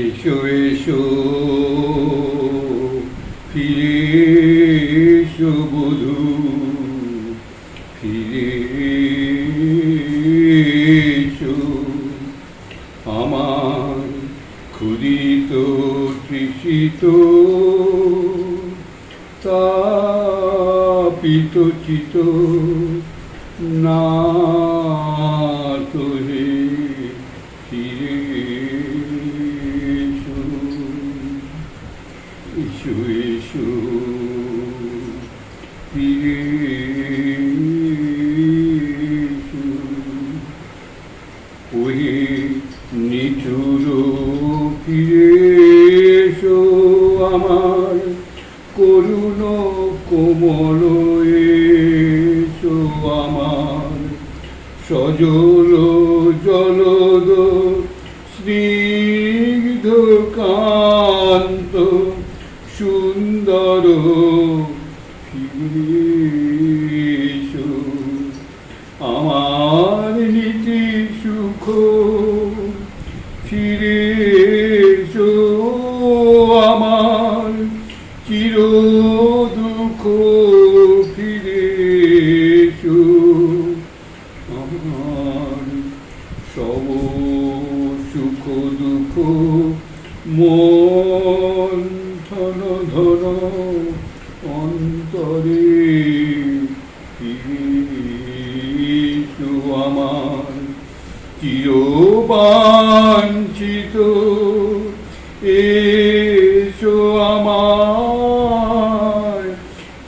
এসো এসো। ফিরে এসো বধু ফিরে এসো। আমার ক্ষুদিত তৃষিত তাপিত চিত না ওহে নিঠুর ফিরে এসো আমার করুণ কোমল এসো আমার। সজল জলদ স্নিগ্ধ কান্ত সুন্দর নীতি সুখ ফিরে এসো আমার, চির দুঃখ ফিরে এসো আমার। সব সুখ দুঃখ মন ধন ধন এসো আমার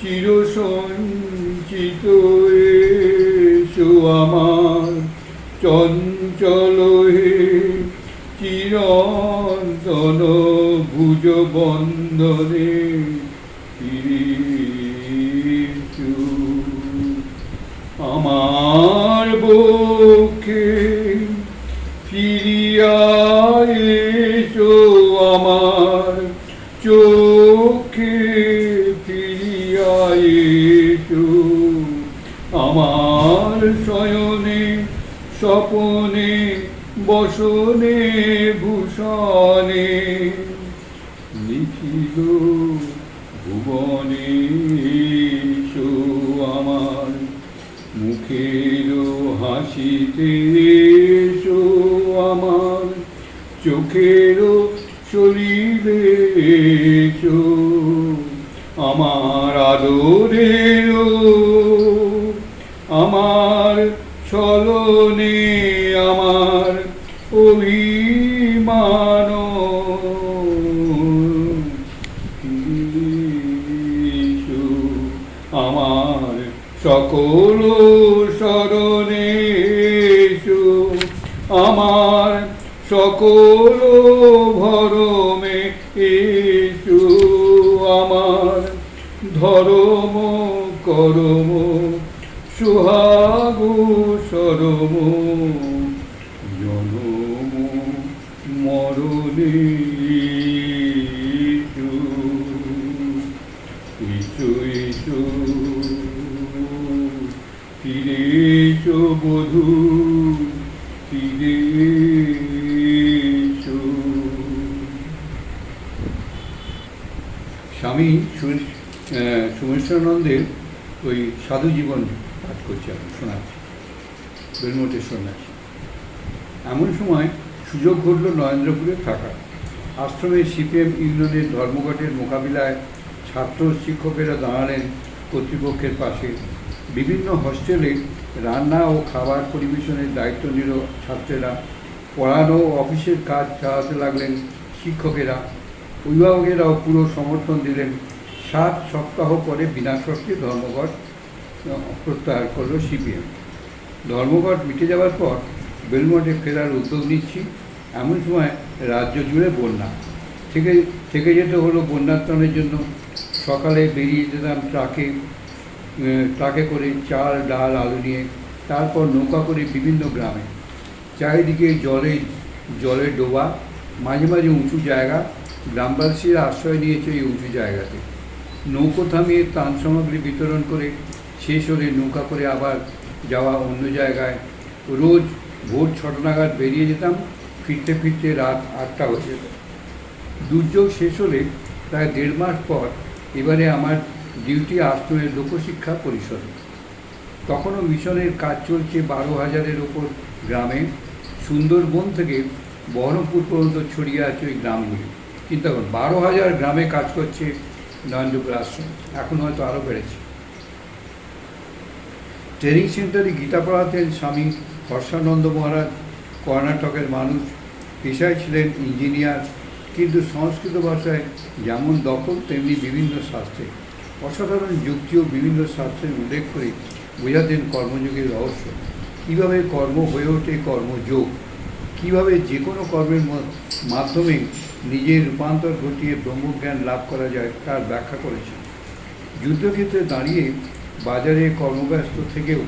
চির সঞ্চিত এসো আমার চঞ্চল হে চিরন্তন ভুজ ফিরিসু আমার বক্ষে আমার শয়নে, স্বপনে, বসনে, ভূষণে লিখিল ভুবনে আমার মুখের হাসিতে এসো আমার, চোখের শরীরে এসো। আমার আদরের আমার চলনে আমার অভিমান। আমার সকল স্মরণে আমার সকল ভরমে এসো ধরম করম সুহাগু সরম জনম মরণে এসো এসো ফিরে এসো বধু ফিরে এসো স্বামী সুরেশ আহ, ওই সাধু জীবন পাঠ করছি আমি শোনাচ্ছি বেলমঠের সন্ন্যাসী। এমন সময় সুযোগ ঘটল নরেন্দ্রপুরে থাকা আশ্রমে সিপিএম ইউনিয়নের ধর্মঘটের মোকাবিলায় ছাত্র শিক্ষকেরা দাঁড়ালেন কর্তৃপক্ষের পাশে। বিভিন্ন হস্টেলে রান্না ও খাবার পরিবেশনের দায়িত্ব নিল ছাত্রেরা। পড়ানো অফিসের কাজ চালাতে লাগলেন শিক্ষকেরা। অভিভাবকেরাও পুরো সমর্থন দিলেন সাত সপ্তাহ পরে বিনা শর্তে ধর্মঘট প্রত্যাহার করল সিপিএম। ধর্মঘট মিটে যাওয়ার পর বেলমঠে ফেরার উদ্যোগ নিচ্ছি, এমন সময় রাজ্য জুড়ে বন্যা। থেকে থেকে যেতে হলো বন্যাত্রাণের জন্য। সকালে বেরিয়ে যেতাম ট্রাকে ট্রাকে করে চাল, ডাল, আলু নিয়ে, তারপর নৌকা করে বিভিন্ন গ্রামে। চারিদিকে জলে জলে ডোবা, মাঝে মাঝে উঁচু জায়গা। গ্রামবাসীরা আশ্রয় নিয়েছে এই উঁচু জায়গাতে। নৌকো থামিয়ে ত্রাণ সামগ্রী বিতরণ করে শেষ হলে নৌকা করে আবার যাওয়া অন্য জায়গায়। রোজ ভোর ছটা নাগাদ বেরিয়ে যেতাম, ফিরতে ফিরতে রাত আটটা হয়ে যেত। দুর্যোগ শেষ হলে প্রায় দেড় মাস পর এবারে আমার ডিউটি এই লোকশিক্ষা পরিষদে। তখনও মিশনের কাজ চলছে বারো হাজারের ওপর গ্রামে। সুন্দরবন থেকে বহরমপুর পর্যন্ত ছড়িয়ে আছে ওই গ্রামগুলি। চিন্তা করুন বারো হাজার গ্রামে কাজ করছে নরেন্দ্রপুর আশ্রম এখন হয়তো আরও বেড়েছে। ট্রেনিং সেন্টারে গীতা পড়াতেন স্বামী হর্ষানন্দ মহারাজ, কর্ণাটকের মানুষ, পেশায় ছিলেন ইঞ্জিনিয়ার, কিন্তু সংস্কৃত ভাষায় যেমন দখল, তেমনি বিভিন্ন শাস্ত্রে। অসাধারণ যুক্তিও বিভিন্ন শাস্ত্রের উল্লেখ করে বোঝাতেন কর্মযোগের রহস্য। কীভাবে কর্ম হয়ে ওঠে কর্মযোগ? কীভাবে যে কোনো কর্মের মাধ্যমে নিজের রূপান্তর ঘটিয়ে ব্রহ্মজ্ঞান লাভ করা যায় তার ব্যাখ্যা করেছেন। যুদ্ধক্ষেত্রে দাঁড়িয়ে বাজারে কর্মব্যস্ত থেকেও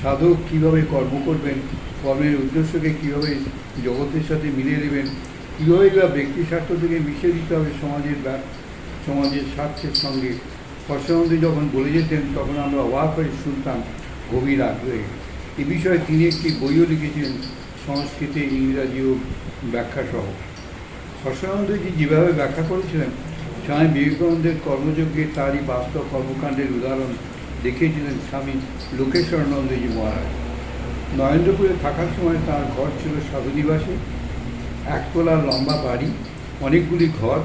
সাধক কীভাবে কর্ম করবেন, কর্মের উদ্দেশ্যকে কীভাবে জগতের সাথে মিলিয়ে নেবেন, কীভাবে বা ব্যক্তি স্বার্থ থেকে মিশিয়ে দিতে হবে সমাজের সমাজের স্বার্থের সঙ্গে। হর্ষানন্দী যখন বলে যেতেন, তখন আমরা অবাক হয়ে শুনতাম, গভীর আগ্রহে। এ বিষয়ে তিনি একটি বইও লিখেছেন, সংস্কৃতে ইংরাজি ও ব্যাখ্যা সহ হর্ষানন্দজি যেভাবে ব্যাখ্যা করেছিলেন, স্বামী বিবেকানন্দের কর্মযজ্ঞে তারই বাস্তব কর্মকাণ্ডের উদাহরণ দেখিয়েছিলেন স্বামী লোকেশ্বরানন্দজি মহারাজ। নরেন্দ্রপুরে থাকার সময় তার ঘর ছিল সাধুনিবাসে একতলা লম্বা বাড়ি, অনেকগুলি ঘর,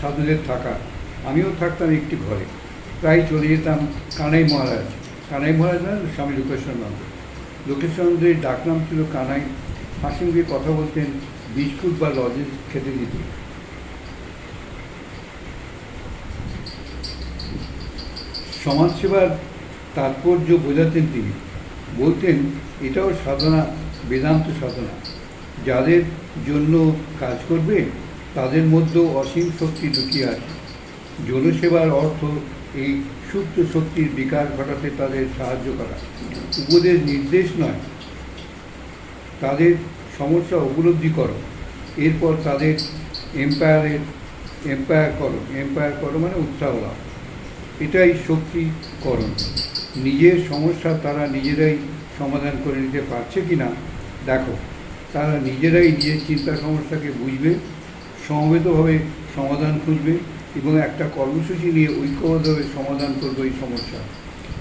সাধুদের থাকা আমিও থাকতাম একটি ঘরে। প্রায় চলে যেতাম কানাই মহারাজ। কানাই মহারাজ না স্বামী লোকেশ্বরানন্দ। লোকেশ্বরানন্দের ডাকনাম ছিল কানাই। হাসি কথা বলতেন বিস্কুট বা লজেন্স খেতে দিতেন সমাজসেবার তাৎপর্য বোঝাতেন তিনি। বলতেন, এটাও সাধনা, বেদান্ত সাধনা। যাদের জন্য কাজ করবে, তাদের মধ্যেও অসীম শক্তি লুকিয়ে আছে জনসেবার অর্থ এই সুপ্ত শক্তির বিকাশ ঘটাতে তাদের সাহায্য করা। উপদেশ নির্দেশ নয়। তাদের সমস্যা উপলব্ধি করো। এরপর তাদের এম্পায়ারের এম্পায়ার করো। এম্পায়ার করো মানে উৎসাহ দাও এটাই শক্তিকরণ। নিজের সমস্যা তারা নিজেরাই সমাধান করে নিতে পারছে কি না দেখো। তারা নিজেরাই নিজের চিন্তা সমস্যাকে বুঝবে, সমবেতভাবে সমাধান খুঁজবে এবং একটা কর্মসূচি নিয়ে ঐক্যবদ্ধভাবে সমাধান করবে এই সমস্যা।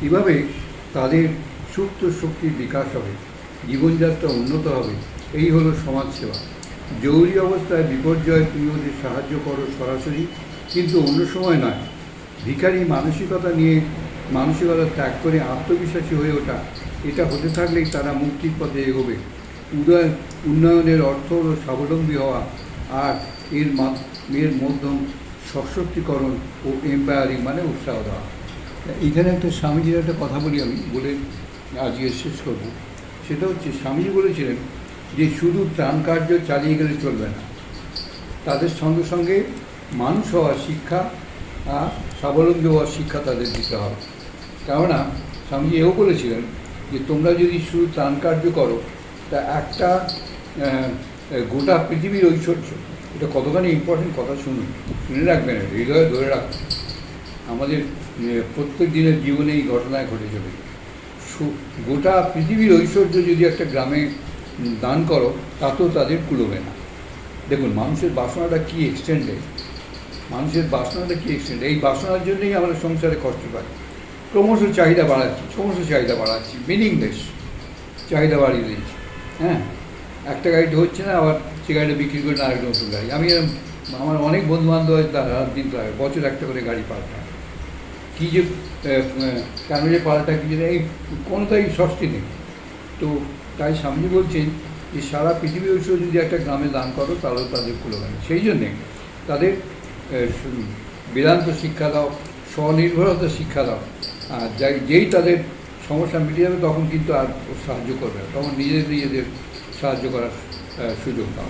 এভাবে তাদের সুপ্ত শক্তির বিকাশ হবে। জীবনযাত্রা উন্নত হবে। এই হলো সমাজসেবা। জরুরি অবস্থায় বিপর্যয় ওদের সাহায্য করো সরাসরি, কিন্তু অন্য সময় নয়। ভিখারি মানসিকতা নিয়ে মানসিকতা ত্যাগ করে আত্মবিশ্বাসী হয়ে ওঠা, এটা হতে থাকলেই তারা মুক্তির পথে এগোবে। উদয়, উন্নয়নের অর্থ হলো স্বাবলম্বী হওয়া আর এর এর মধ্যম সশক্তিকরণ ও এম্পায়ারিং মানে উৎসাহ দেওয়া। এখানে একটা স্বামীজির একটা কথা বলি আমি, বলে আজকে শেষ করব। সেটা হচ্ছে, স্বামীজি বলেছিলেন যে শুধু ত্রাণ কার্য চালিয়ে গেলে চলবে না, তাদের সঙ্গে সঙ্গে মানুষ হওয়ার শিক্ষা স্বাবলম্বী হওয়ার শিক্ষা তাদের দিতে হবে। কেননা স্বামীজি এও বলেছিলেন যে তোমরা যদি শুধু ত্রাণ কার্য করো, তা একটা গোটা পৃথিবীর ঐশ্বর্য। এটা কতখানি ইম্পর্টেন্ট কথা শুনুন, শুনে রাখবেন হৃদয়ে ধরে রাখবেন আমাদের প্রত্যেক দিনের জীবনে এই ঘটনায় ঘটে চলেছে। সু- গোটা পৃথিবীর ঐশ্বর্য যদি একটা গ্রামে দান করো, তাতেও তাদের কুলোবে না। দেখুন, মানুষের বাসনাটা কী এক্সটেন্ডেড মানুষের বাসনাটা কী এক্সটেন্ড এই বাসনার জন্যই আমরা সংসারে কষ্ট পাই। ক্রমশ চাহিদা বাড়াচ্ছি, ক্রমশ চাহিদা বাড়াচ্ছি মিনিংলেস চাহিদা বাড়িয়ে দিয়েছি হ্যাঁ? একটা গাড়িটা হচ্ছে না, আবার সে গাড়িটা বিক্রি করে না আরেকটা নতুন গাড়ি। আমি আমার অনেক বন্ধু বান্ধব আছে, তারা রাত দিন প্রায় বছর একটা করে গাড়ি পাল্টায়। কী যে কেন যে পাল্টা কী যে এই কোনোটাই সস্তি নেই। তো তাই স্বামীজি বলছেন যে সারা পৃথিবী ঐশ্বর্য যদি একটা গ্রামে দান করো তাহলেও তাদের খুলে সেই জন্যে তাদের বেদান্ত শিক্ষা দাও, স্বনির্ভরতা শিক্ষা দাও। আর যাই, যেই তাদের সমস্যা মিটে যাবে, তখন কিন্তু আর সাহায্য করবে তখন নিজেদের নিজেদের সাহায্য করার সুযোগ দাও